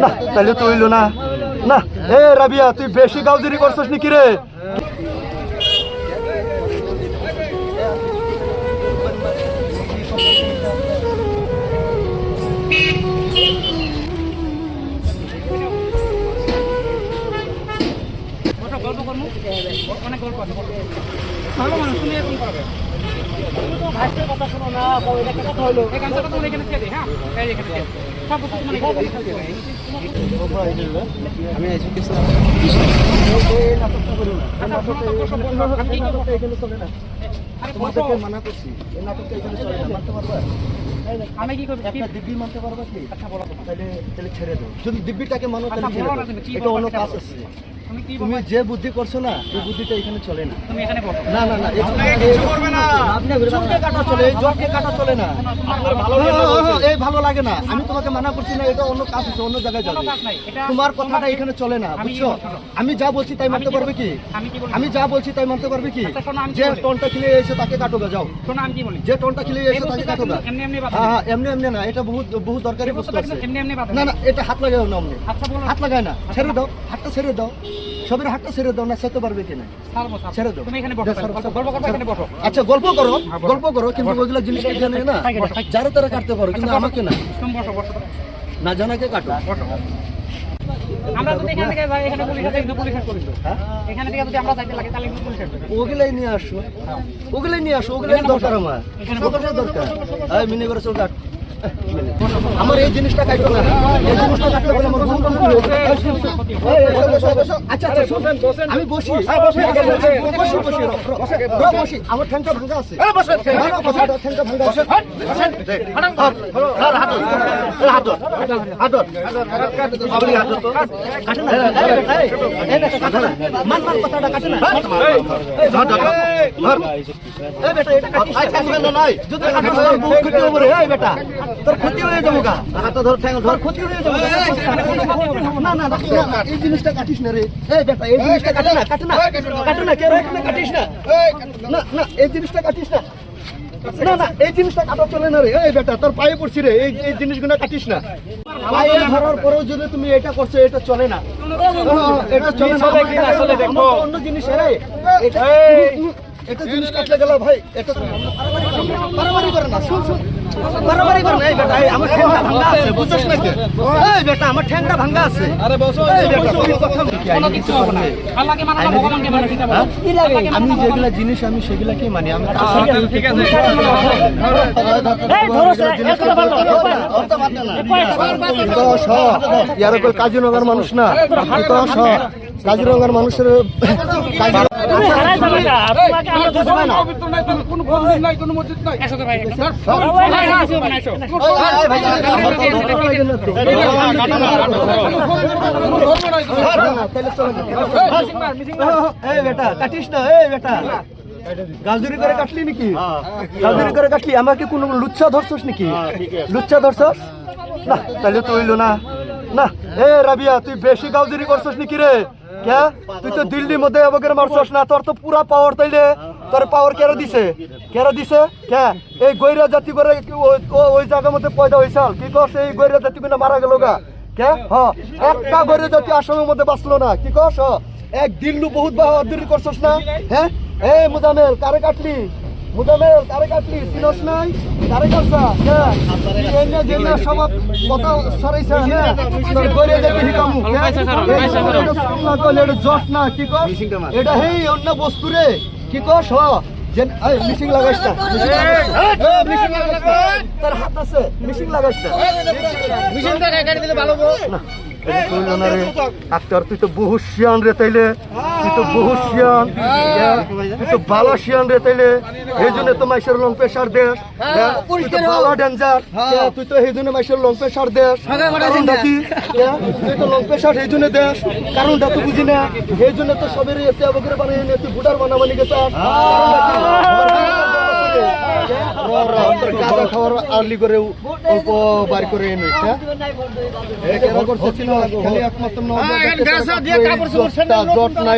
না তাহলে তো হইল না না, এ, রাবিয়া, তুই বেশি গাউদিরি করছিস নাকি রে? অনেক গল্প ভালো মানুষ তুমি এরকম করবে হ্যাঁ? এই এখানে ছেড়ে সব কিছু মানে আমি তোমাদেরকে মানা করছি। এই নাটকটা এখানে চলে না মানতে পারবা? আমি কি করব? একটা দিব্যি মানতে পারবা কি? আচ্ছা বলো তাহলে তাহলে ছেড়ে দাও। যদি দিব্যিটাকে মানো তাহলে আচ্ছা, বলব অন্য কাজ আছে। তুমি? যে বুদ্ধি করছ না এই বুদ্ধিটা এখানে চলে না। তুমি এখানে বসো। না না না এই চুলকে কাটা চলে এই জটকে কাটা চলে না। হ্যাঁ, হ্যাঁ, হ্যাঁ, এই ভালো লাগে না। আমি তোমাকে মানা করছি না এটা অন্য কাজ আছে অন্য জায়গায় যাবে। তোমার কথাটা এখানে চলে না আমি বুঝছ? আমি যা বলছি তাই মানতে পারবে কি? আমি কি বলব? আমি যা বলছি তাই মানতে পারবে কি? আচ্ছা, যে? টনটা খিলে এসে তাকে কাটো গা, যাও। শোনো আমি কি বলি? যে টনটা খিলে এসে তাকে বস্তুটা কাটো গা। এমনি এমনি বাঁধা হ্যাঁ হ্যাঁ এমনি এমনি না এটা বহুত বহুত দরকারি বস্তু আছে। এমনি এমনি বাঁধা না না এটা হাত লাগাও না অমনি। আচ্ছা বলো। হাত লাগায় না ছেড়ে দাও হাতটা ছেড়ে দাও। সবের হাতটা ছেড়ে দাও না সেতে পারবে কিনা। ছেড়ে দাও। আচ্ছা গল্প করো হ্যাঁ, গল্প করো কিন্তু ওইগুলো জিনিস জানে না। যারা তারা কাটতে পারো কিন্তু আচ্ছা, আমাকে না। না জানাকে কাটো। আমরা যদি এখান থেকে এখানে পুলিশ আছে কিন্তু পুলিশ করি হ্যাঁ? এখানে থেকে যদি আমরা যাইতে লাগে তাহলে কিন্তু পুলিশ আসবে ওগুলাই নিয়ে আসো। ওগুলাই নিয়ে আসো ওগুলাই দরকার আমার। এখানে দরকার। মিনি করে চল কাট। আমার এই জিনিসটা কাটবে না এই জিনিসটা কাটতে গেলে আমার বহুত হয়ে বসো, বসো। আচ্ছা আচ্ছা আমি বসি বসি বসি বসি আমার ঠ্যাংটা ভাঙা আছে ঠ্যাংটা ভাঙা আছে বেটা, তোর ক্ষতি হয়ে যাব গা। ধর ধর ক্ষতি হয়ে যাব না না এই জিনিসটা কাটিস না রে। এই বেটা এই জিনিসটা কাটে না কাটে না কাটে না কে রে, এখানে কাটিস না। না না এই জিনিসটা কাটিস না। না না এই জিনিসটা কাটা চলে না রে। এই বেটা তোর পায়ে পড়ছি রে এই এই জিনিসগুলো কাটিস না। পায়ে ধরার পরেও যদি তুমি এটা করছ এটা চলে না। এটা চলে না। আসলে দেখো? অন্য জিনিস রে এটা জিনিস কাটলে গেল ভাই। এটা বাড়াবাড়ি করে না। শুন শুন। বাড়াবাড়ি করে না এই বেটা এই আমার ঠ্যাংটা ভাঙা আছে বুঝছস না কে এই বেটা আমার ঠ্যাংটা ভাঙা আছে আরে বসো এই বেটা তুই কথা বলবি কোনো কিছু হবে না আল্লাহকে মানো ভগবানকে মানো সেটা বলো আল্লাহকে মানো আমি না যেগুলা জিনিস আমি সেগুলাকেই মানি আমি ঠিক আছে ইয়ার কাজিনগর মানুষ না কাজিরঙ্গার মানুষের বেটা কাটিস না বেটা গাজুরি করে কাটলি নাকি? গাজুরি করে কাটলি। আমাকে কোন লুচ্ছা ধরছস নাকি? লুচ্ছা ধরছস? না তাহলে তো হইল না। না এ রাবিয়া তুই বেশি গাউজুরি করছস নাকি রে? কে তুই তো দিল্লির মধ্যে এবারে মারছস না তোর তো পুরা পাওয়ার তাইলে তোর পাওয়ার কেরা দিছে কেরা দিছে কে এই গৈরা জাতি করে ওই- জায়গার মধ্যে পয়দা হয়েছাল কি কস এই গৈরা জাতি কিনা মারা গেল গা কে হ একটা গৈরা জাতি আসামের মধ্যে বাঁচলো না কি কস? এক দিল্লু বহুত বাহাদুরি করছস না হ্যাঁ এ মুজামেল কারে কাটলি মুজামেল কারে কাটলি চিনস নাই কারে কাটছা হ্যাঁ এনে জেনে সব কথা সরাইছে হ্যাঁ তোর গৈরা জাতি হিকামু এটা জট না কি কস এটা হেই অন্য বস্তু রে কি কস হ যেন এই মিশিং লাগাইছ না মিশিং এই, মিশিং লাগাইছ না। হাত আছে মিশিং লাগাইছ না না, এটা কইলো না রে। আক্তার তুই তো বহু শিয়ান রে তাইলে। তুই তো বহু শিয়ান। হ্যাঁ, তুই তো বালা শিয়ান রে তাইলে। এই জন্য তো মাইসের লং প্রেশার দেশ হ্যাঁ, তুই তো বালা ডেঞ্জার। তুই তো এই জন্য লং প্রেশার দেশ কারণটা কি? হ্যাঁ, তুই তো লং প্রেশার এই জন্য দেশ কারণটা তো বুঝি না। এই জন্য তো সবের এতে বগরে বানিয়ে নিয়ে তুই বুটার বানাবানি গেছ না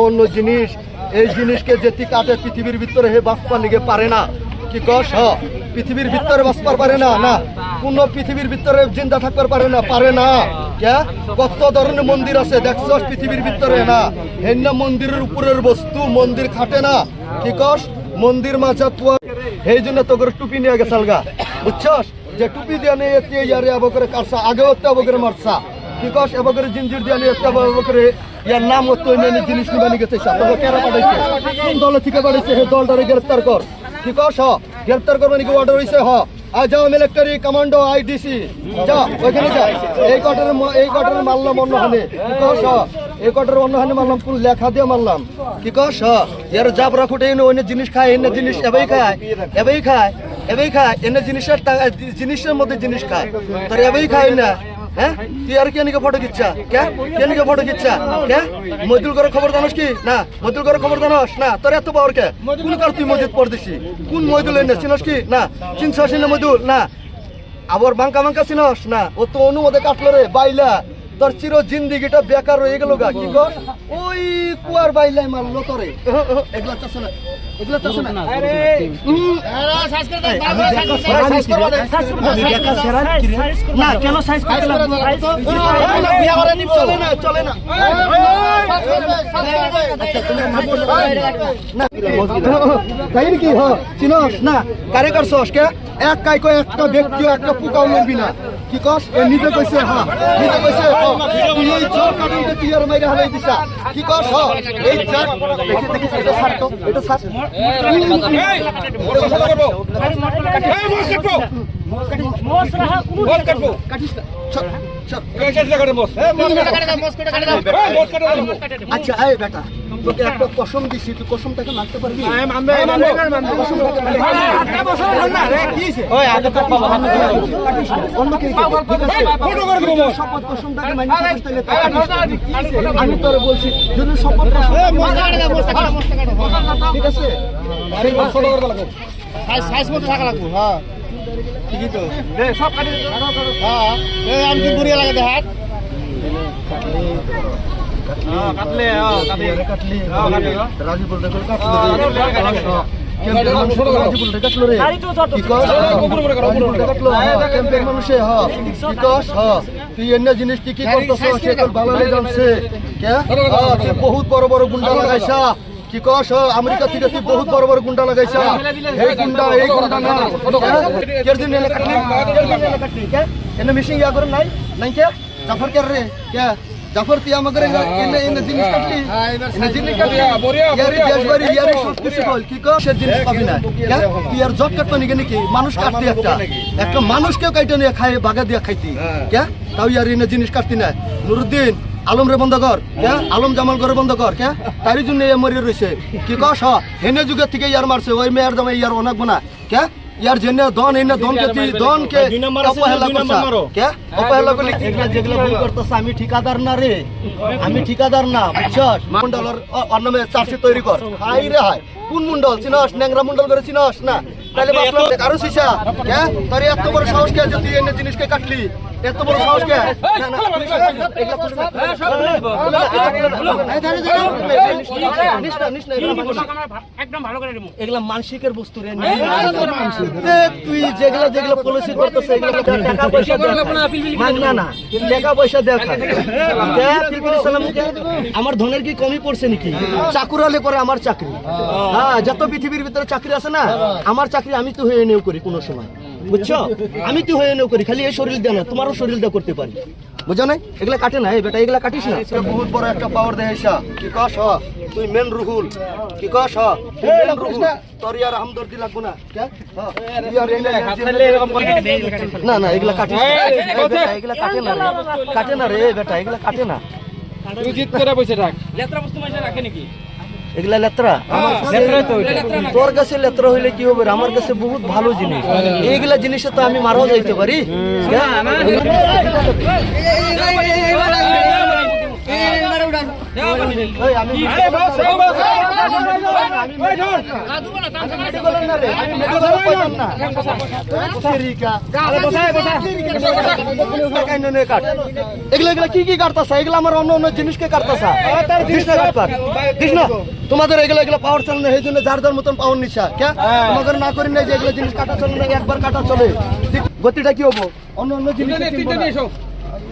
অন্য জিনিস এই জিনিসকে যেটি কাটে পৃথিবীর ভিতরে হে নিগে পারে না কি কস পৃথিবীর ভিতরে বাঁচবার পারে না না কোন পৃথিবীর ভিতরে জিন্দা থাকবার পারে না পারে না কে কত ধরনের মন্দির আছে দেখছ পৃথিবীর ভিতরে না হেন মন্দিরের উপরের বস্তু মন্দির খাটে না কি কস? মন্দির মাছা পুয়া এই জন্য তো করে টুপি নিয়ে গেছাল গা বুঝছস? যে টুপি দিয়ে নিয়ে এতে ইয়ারে আবো করে কারসা আগেও তো আবো করে মারসা কি কস? আবো করে জিঞ্জির দিয়ে নিয়ে এতে আবো করে ইয়ার নাম হতো এনে জিনিস নিয়ে নিয়ে গেছে। তোকে কেরা পাঠাইছে? কোন দল থেকে পাঠাইছে? সেই দলটারে গ্রেফতার কর। কি কস হ? গ্রেফতার করবে নাকি অর্ডার হইছে? হ। যাও মিলিটারি কমান্ডো আইডিসি যা ওইখানে যা এই কটার এই কটার মারলাম অন্যখানে কি কস? এই কটার অন্যখানে মারলাম কোন লেখা দিয়ে মারলাম। কি কস? এর জাবরা ফুটে এনে অন্য জিনিস খায়, এনে জিনিস এবেই খায় এবেই খায় এবেই খায়, এনে জিনিসের জিনিসের মধ্যে জিনিস খায়। তার এবেই খায় না। হ্যাঁ? ফটো খিচ্ছা? কে? কেনিকে ফটো খিচ্ছা? কে? মজদুল করে খবর জানোস কি? না মজদুল করে খবর জানোস? না, তোর এত পাওয়ার কে? কোন কার তুই মসজিদ পড়তেছি কোন মজদুল এনে? চিনস কি? না, চিনছস না মজদুল না, আবার বাঙ্কা বাঙ্কা চিনস? না, ও তো অনুমোদে কাটলো রে, বাইলা। তোর চির জিন্দিগিটা বেকার রয়ে গেল গা কি কর? ওই কুয়ার বাইলাই মারলো তোরে এগুলা চাষ না এগুলা চাষ কেন সাইজ করতে চলে আচ্ছা। না, তাই নাকি? হ চিনস? না কারে করছস কে? এক কাই কয় একটা ব্যক্তি একটা পোকাও লড়বি না। কি কস? এ নিজে কইছে হ্যাঁ নিজে কইছে হ। তুই এই চোর কাটুনকে তুই আর মাইরে হালাই দিছা। কি কস হ। এই চার দেখে দেখে এটা ছাড় তো এটা ছাড়। কাটিস না। চল চল আচ্ছা এই বেটা। তোকে একটা কসম দিছি তুই কসমটাকে মারতে পারবি। আমি তোর বলছি যদি শপথ ঠিক আছে সাইজ মতো থাকা লাগবো হ্যাঁ ঠিকই তো হ্যাঁ এই আনকি বুড়িয়া লাগে দেখাত কাটলি কাটলি রাজু বলতে করে কাটলো ক্যাম্পের মানুষ রাজু বলতে কাটলো রে কি কস রাজু বলতে কাটলো ক্যাম্পের মানুষে হ কি কস হ তুই এন্য জিনিস কি কি করতেছ সে তোর ভালো লে জানছে কে হ্যাঁ, তুই বহুত বড় বড় গুন্ডা লাগাইছা কি কস আমেরিকা থেকে তুই বহুত বড় বড় গুন্ডা লাগাইছা এই গুন্ডা এই গুন্ডা না কের দিন এনে কাটলি কের দিন এনে কাটলি কে এনে মিশিং ইয়া করে নাই নাই কে জাফর কে রে কে জাফর তুই আমাকে এনে এনে জিনিস কাটলি? এনে জিনিস কাটলি? ইয়ারি দেশবাড়ি ইয়ারি সব কিছু বল কি কর সে জিনিস পাবি না। কে? তুই আর জট কাটবা নাকি নাকি মানুষ কাটতি একটা। একটা মানুষকেও কাইটা নিয়ে খাই বাগা দিয়ে খাইতি। কে তাও ইয়ার এনে জিনিস কাটতি না। নুরুদ্দিন আলম রে বন্ধ কর। কে আলম জামাল করে বন্ধ কর। কে তারই জন্য এ মরে রয়েছে কি কস? হেনে যুগের থেকে ইয়ার মারছে। ওই মেয়ের দামে ইয়ার অনেক না কে ইয়ার জন্য দন এনে দন কে দন কে অপহেলা করছা কে অপহেলা করলি এগুলা যেগুলা ভুল করতেছ আমি ঠিকাদার না রে আমি ঠিকাদার না বুঝছস মন্ডলের ওর চার্জশিট তৈরি কর হাই রে হাই কোন মন্ডল চিনস ন্যাংরা মন্ডল করে চিনস না তাহলে বাসলাম কারও সিসা কে তোর এত বড় সাহস কে যে এনে জিনিসকে কাটলি এত বড় সাহস কে এগুলা মানসিকের বস্তু রে তুই যেগুলা যেগুলা পলিসি করতেছ টাকা পয়সা না না টাকা পয়সা। আমার ধনের কি কমই পড়ছে নাকি চাকুর হলে পরে আমার চাকরি হ্যাঁ যত পৃথিবীর ভিতরে চাকরি আছে না আমার চাকরি আমি তো হয়ে নেও করি কোনো সময় বুঝছ? আমি তো হয়ে নেও করি খালি এই শরীর দেয় না তোমারও শরীর দেওয়া করতে পারি। বুঝো না এগুলা কাটে না এই বেটা এগুলা কাটিস না। বহুত বড় একটা পাওয়ার দেয় এসা কি কস হ? তুই মেন রুহুল। কি কস তোর ইয়ার হামদর্দি লাগবো না। না না এগুলা কাটিস না। এগুলা কাটে না রে। কাটে না রে বেটা এগুলা কাটে না। তুই জিত করে বসে থাক। লেত্রা বস্তু মাইসে রাখে নাকি? এগুলা লেত্রা তোর কাছে লেত্রা হইলে কি হবে? আমার কাছে বহুত ভালো জিনিস এইগুলা জিনিসে তো আমি মারাও যাইতে পারি হ্যাঁ? কি কি কাটতাছা? এগুলো আমার অন্য অন্য জিনিসকে কাটতাছা। না তোমাদের এগুলো এগুলো পাওয়ার চলে না এই জন্য যার যার মতন পাওয়ার নিশা কে তোমাদের না করি না যে এগুলো জিনিস কাটা চলে না একবার কাটা চলে। গতিটা কি হব? অন্য অন্য জিনিস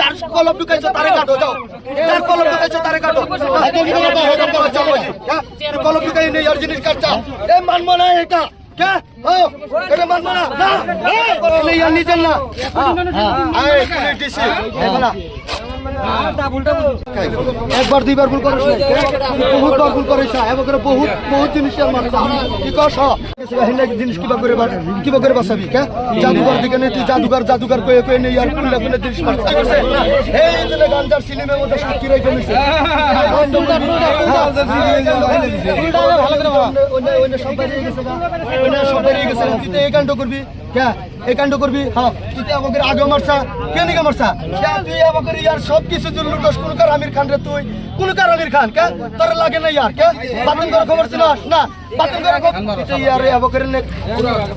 যার কলম ঢুকাইছো তারে কাটো, যাও। যার কলম ঢুকাইছো তারে কাটো। হ্যাঁ? কলম ঢুকাই নেই, আর জিনিস এ মানবো না এটা। নিজের না। হ্যাঁ। একবার দুইবার ভুল করিস বহুত বার ভুল করিস বহুত বহুত জিনিস মারছ। কি কস? জিনিস কিবা করে কিবা করে কে? জাদুঘর দিকে তুই জাদুঘর জাদুঘর কয়ে কয়ে নেই আর কুল্লা কুল্লা জিনিস এই গাঞ্জার সিনেমার মধ্যে সাক্ষী রেখে নিছে এই কাণ্ড করবি। কে এই কাণ্ড করবি। হ্যাঁ তুই আগে মারছা কে নিকে মারছা তুই ইয়ার সব কিছু জুল্লু দোষ কোন কার আমির খান রে তুই? কোন কার আমির খান কে? তোর লাগে না ইয়ার কে? বাতন করে খবর ছিল না? বাতন করে খবর তুই ইয়ার আমাকে নে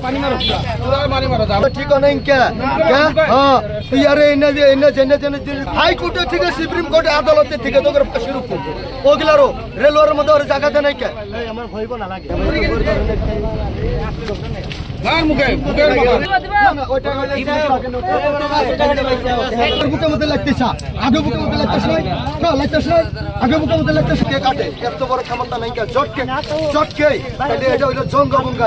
পানি মারো ঠিক নাই কে? কে? হ্যাঁ। তুই ইয়ার এনে যে এনে জেনে জেনে হাই কোর্টে ঠিক আছে সুপ্রিম কোর্টে আদালতে ঠিক আছে তোর ফাঁসি রুকু ওগুলারও রেলওয়ের মধ্যে ওর জায়গা দেয় নাই কে? আমার ভয়ব না লাগে। বুকের মধ্যে লাগতেছে আগে বুকের মধ্যে লাগতেছে নাই না লাগতেছে আগে বুকের মধ্যে লাগতেছে কে কাটে? এত বড় ক্ষমতা নাই কে জটকে জটকে এটা হইল জঙ্গা বঙ্গা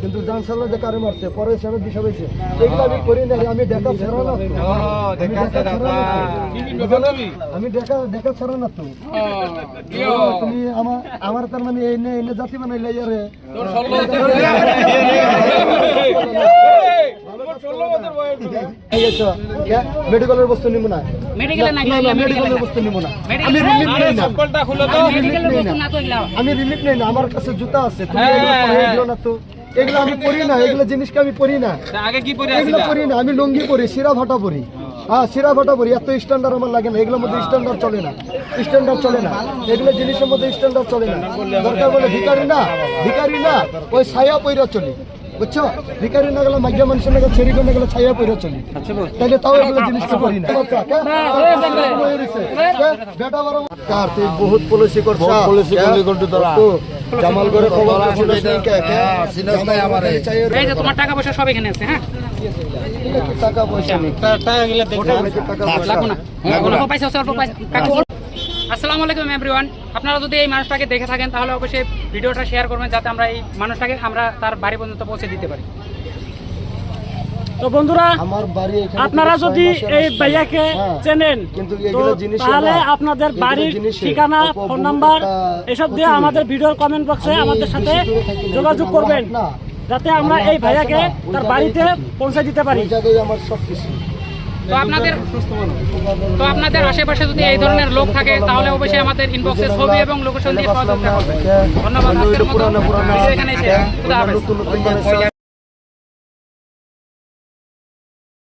কিন্তু জান যে কারে মারছে পরে হিসাবে দিশা হয়েছে। এগুলো আমি করি না আমি দেখা ছাড়া না আমি দেখা দেখা ছাড়া না তো। তুমি আমার আমার তার মানে এনে এনে জাতি বানাইলে ইয়ারে মেডিকেলের বস্তু নিব না। মেডিকেলের বস্তু নিব না। আমি রিলিফ নেই না। মেডিকেলের বস্তু না। তো এগুলা আমি রিলিফ নেই না। আমার কাছে জুতা আছে। তুমি পরে এগুলো না তো। এগুলো আমি পরি না এগুলো জিনিসকে আমি পরি না। আগে কি পরে এগুলো পরি না আমি লুঙ্গি পরি শিরা ভাটা পরি হ্যাঁ শিরা ভাটা পরি এত স্ট্যান্ডার্ড আমার লাগে না এগুলোর মধ্যে স্ট্যান্ডার্ড চলে না স্ট্যান্ডার্ড চলে না। এগুলো জিনিসের মধ্যে স্ট্যান্ডার্ড চলে না। দরকার বলে ভিকারি না ভিকারি না ওই ছায়া পইরা চলি বুঝছ? ভিকারি না গেলে মাইয়া মানুষের না গেলে ছেড়ি করে না গেলে ছায়া পইরা চলি। তাইলে তাও এগুলো জিনিসটা করি না। বেটা বড় কার তুই বহুত পলিসি করছ। পলিসি করলি করতে তোরা। জামাল করে খবর আমারে এই যে তোমার টাকা পয়সা সব এখানে আছে হ্যাঁ? টাকা পয়সা? নেই টাকা পয়সা? লাগবো না। অল্প পয়সা অল্প পয়সা আসসালামু আলাইকুম এভরিওয়ান আপনারা যদি এই মানুষটাকে দেখে থাকেন তাহলে অবশ্যই ভিডিওটা শেয়ার করবেন যাতে আমরা এই মানুষটাকে আমরা তার বাড়ি পর্যন্ত পৌঁছে দিতে পারি। তো বন্ধুরা আমার বাড়ি এখানে আপনারা যদি এই ভাইয়াকে হ্যাঁ। চেনেন তাহলে আপনাদের বাড়ির ঠিকানা ফোন নাম্বার এসব দিয়ে আমাদের ভিডিওর কমেন্ট বক্সে আমাদের সাথে যোগাযোগ করবেন যাতে আমরা এই ভাইয়াকে তার বাড়িতে পৌঁছে দিতে পারি। ওই জায়গায় আমার সব কিছু। তো আপনাদের তো আপনাদের আশেপাশে যদি এই ধরনের লোক থাকে তাহলে অবশ্যই আমাদের ইনবক্সে ছবি এবং লোকেশন দিয়ে সহযোগিতা ধন্যবাদ আজকের মতো এখানে